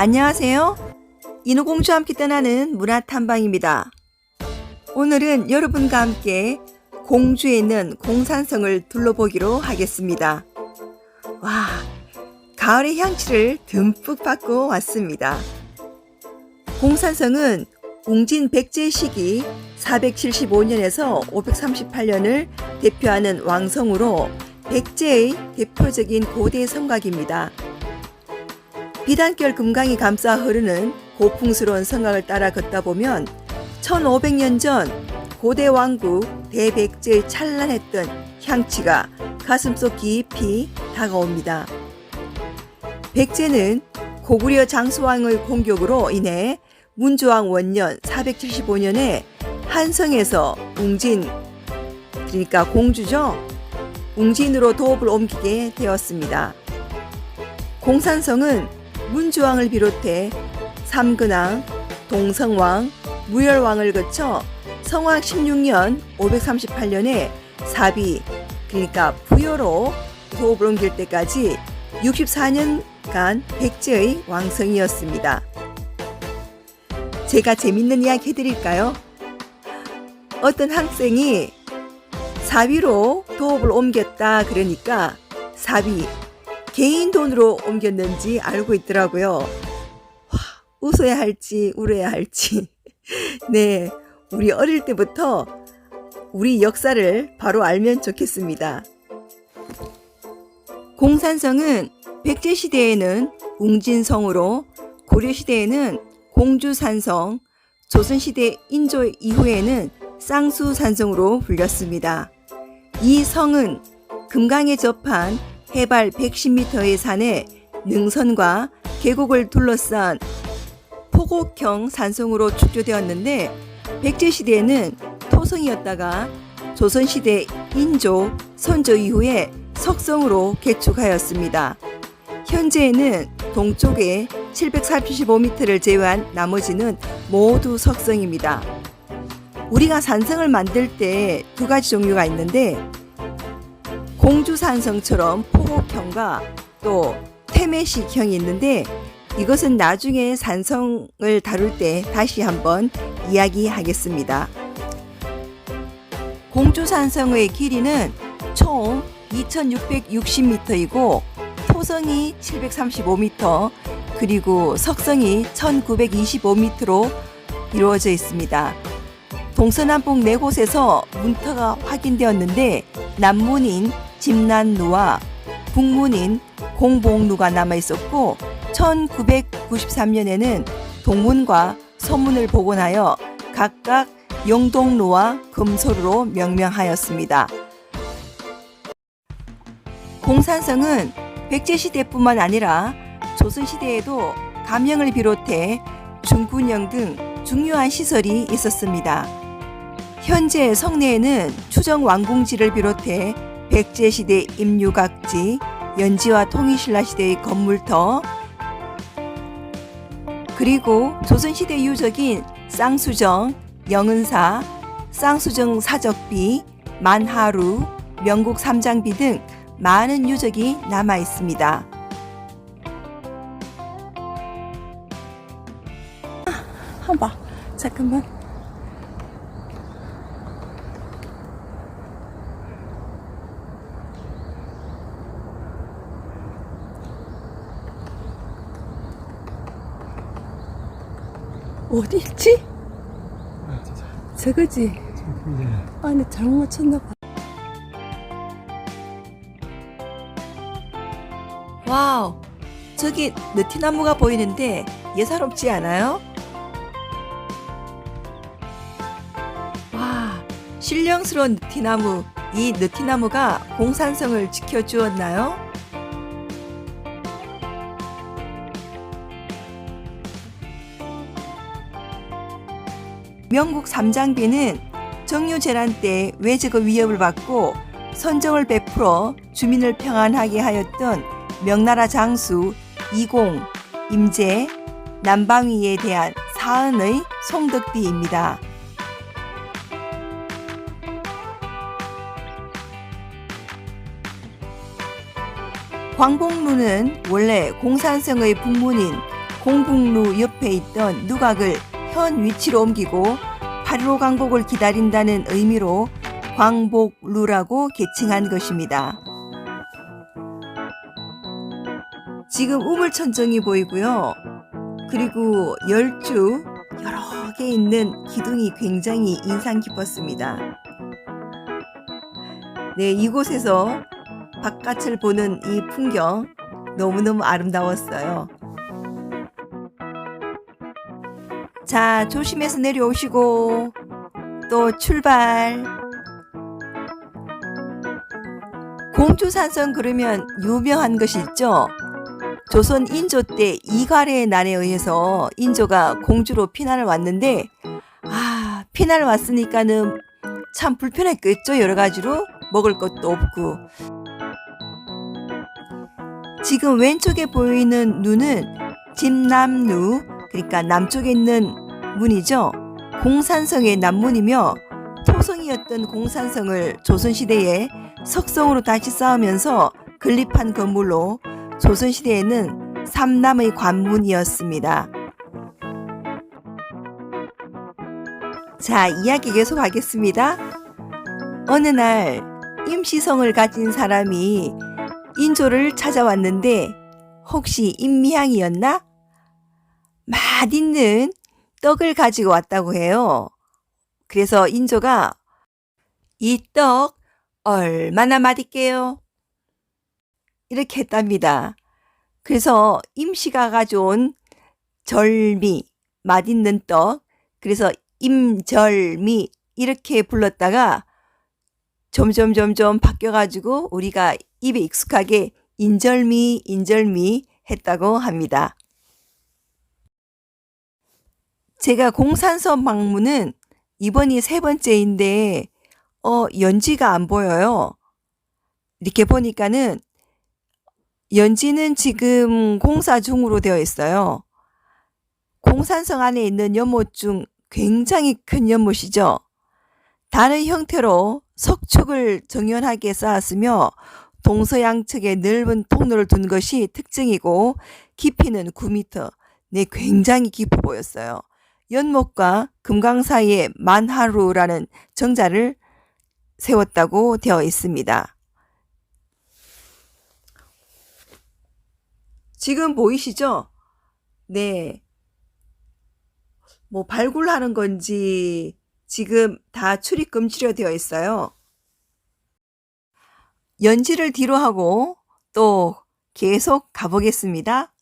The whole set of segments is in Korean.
안녕하세요. 인어공주와 함께 떠나는 문화 탐방입니다. 오늘은 여러분과 함께 공주에 있는 공산성을 둘러보기로 하겠습니다. 와, 가을의 향취를 듬뿍 받고 왔습니다. 공산성은 웅진 백제 시기 475년에서 538년을 대표하는 왕성으로 백제의 대표적인 고대 성곽입니다. 비단결 금강이 감싸 흐르는 고풍스러운 성곽을 따라 걷다 보면 1500년 전 고대 왕국 대백제의 찬란했던 향취가 가슴속 깊이 다가옵니다. 백제는 고구려 장수왕의 공격으로 인해 문조왕 원년 475년에 한성에서 웅진 그러니까 공주죠. 웅진으로 도읍을 옮기게 되었습니다. 공산성은 문주왕을 비롯해 삼근왕, 동성왕, 무열왕을 거쳐 성왕 16년 538년에 사비 그러니까 부여로 옮길 때까지 64년간 백제의 왕성이었습니다. 제가 재밌는 이야기 해드릴까요? 어떤 학생이 사비로 도읍을 옮겼다 그러니까 사비 개인 돈으로 옮겼는지 알고 있더라고요. 와, 웃어야 할지 울어야 할지. 네, 우리 어릴 때부터 우리 역사를 바로 알면 좋겠습니다. 공산성은 백제 시대에는 웅진성으로 고려 시대에는 공주산성, 조선 시대 인조 이후에는 쌍수산성으로 불렸습니다. 이 성은 금강에 접한 해발 110m의 산에 능선과 계곡을 둘러싼 포곡형 산성으로 축조되었는데 백제 시대에는 토성이었다가 조선 시대 인조, 선조 이후에 석성으로 개축하였습니다. 현재에는 동쪽에 745m를 제외한 나머지는 모두 석성입니다. 우리가 산성을 만들 때 두 가지 종류가 있는데 공주산성처럼 포곡형과 또 태매식형이 있는데 이것은 나중에 산성을 다룰 때 다시 한번 이야기하겠습니다. 공주산성의 길이는 총 2660m이고 토성이 735m 그리고 석성이 1925m로 이루어져 있습니다. 동서남북 네 곳에서 문터가 확인되었는데 남문인 집난루와 북문인 공복루가 남아 있었고 1993년에는 동문과 서문을 복원하여 각각 영동루와 금소루로 명명하였습니다. 공산성은 백제시대뿐만 아니라 조선시대에도 감영을 비롯해 중군영 등 중요한 시설이 있었습니다. 현재 성내에는 추정 왕궁지를 비롯해 백제시대 임유각지, 연지와 통일신라 시대의 건물터, 그리고 조선시대 유적인 쌍수정, 영은사, 쌍수정 사적비, 만하루, 명국 삼장비 등 많은 유적이 남아 있습니다. 한번 봐. 잠깐만. 어디 있지? 아, 진짜. 저거지. 이제 아니 잘못 맞췄나 봐. 와우, 저기 느티나무가 보이는데 예사롭지 않아요? 와, 신령스러운 느티나무. 이 느티나무가 공산성을 지켜주었나요? 명국 삼장비는 정유 재란 때 외적의 위협을 받고 선정을 베풀어 주민을 평안하게 하였던 명나라 장수 이공, 임제, 남방위에 대한 사은의 송덕비입니다. 광복루는 원래 공산성의 북문인 공북루 옆에 있던 누각을 현 위치로 옮기고 8로 광복을 기다린다는 의미로 광복루라고 개칭한 것입니다. 지금 우물천정이 보이고요. 그리고 열주 여러 개 있는 기둥이 굉장히 인상 깊었습니다. 네, 이곳에서 바깥을 보는 이 풍경 너무너무 아름다웠어요. 자, 조심해서 내려오시고 또 출발. 공주산성 그러면 유명한 것이 있죠. 조선 인조 때 이괄의 난에 의해서 인조가 공주로 피난을 왔는데 아 피난을 왔으니까는 참 불편했겠죠 여러 가지로 먹을 것도 없고 지금 왼쪽에 보이는 누는 집남루 그러니까 남쪽에 있는 문이죠 공산성의 남문이며 토성이었던 공산성을 조선시대에 석성으로 다시 쌓으면서 건립한 건물로 조선시대에는 삼남의 관문이었습니다. 자, 이야기 계속하겠습니다. 어느 날 임시성을 가진 사람이 인조를 찾아왔는데 혹시 임미향이었나? 맛있는 떡을 가지고 왔다고 해요. 그래서 인조가 이 떡 얼마나 맛있게요? 이렇게 했답니다. 그래서 임시가 가져온 절미, 맛있는 떡, 그래서 임절미 이렇게 불렀다가 점점 점점 바뀌어가지고 우리가 입에 익숙하게 인절미, 인절미 했다고 합니다. 제가 공산서 방문은 이번이 세 번째인데, 어, 연지가 안 보여요. 이렇게 보니까는 연지는 지금 공사 중으로 되어 있어요. 공산성 안에 있는 연못 중 굉장히 큰 연못이죠. 다른 형태로 석축을 정연하게 쌓았으며 동서양 측에 넓은 통로를 둔 것이 특징이고 깊이는 9m. 네, 굉장히 깊어 보였어요. 연못과 금강 사이에 만하루라는 정자를 세웠다고 되어 있습니다. 지금 보이시죠? 네. 뭐 발굴하는 건지 지금 다 출입 금지로 되어 있어요. 연지를 뒤로 하고 또 계속 가보겠습니다.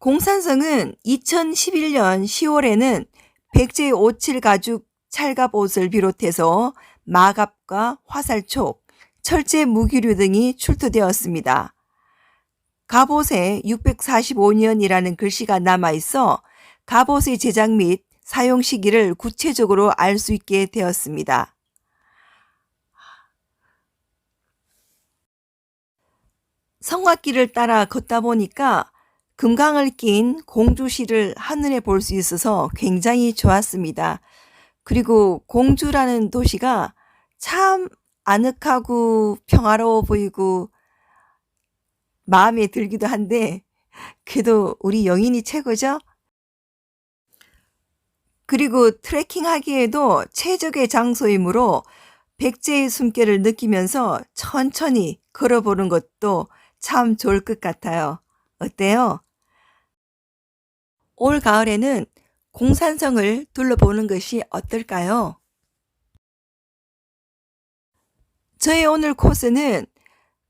공산성은 2011년 10월에는 백제 57 가죽 찰갑 옷을 비롯해서 마갑과 화살촉, 철제 무기류 등이 출토되었습니다. 갑옷에 645년이라는 글씨가 남아 있어 갑옷의 제작 및 사용 시기를 구체적으로 알 수 있게 되었습니다. 성곽길을 따라 걷다 보니까 금강을 낀 공주시를 하늘에 볼 수 있어서 굉장히 좋았습니다. 그리고 공주라는 도시가 참 아늑하고 평화로워 보이고 마음에 들기도 한데 그래도 우리 영인이 최고죠? 그리고 트레킹 하기에도 최적의 장소이므로 백제의 숨결을 느끼면서 천천히 걸어보는 것도 참 좋을 것 같아요. 어때요? 올 가을에는 공산성을 둘러보는 것이 어떨까요? 저의 오늘 코스는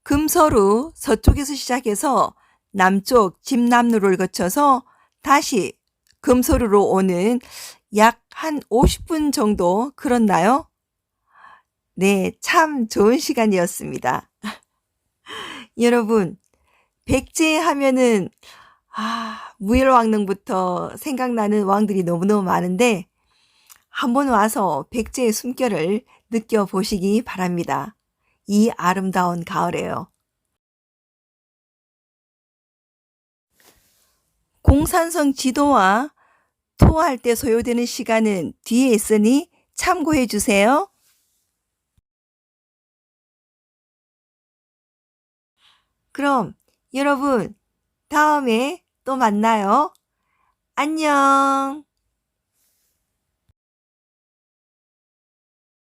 금서루 서쪽에서 시작해서 남쪽 집남루를 거쳐서 다시 금서루로 오는 약 한 50분 정도 걸었나요? 네, 참 좋은 시간이었습니다. 여러분, 백제 하면은 아, 무열왕릉부터 생각나는 왕들이 너무너무 많은데 한번 와서 백제의 숨결을 느껴보시기 바랍니다. 이 아름다운 가을에요. 공산성 지도와 투어할 때 소요되는 시간은 뒤에 있으니 참고해 주세요. 그럼 여러분 다음에 또 만나요. 안녕.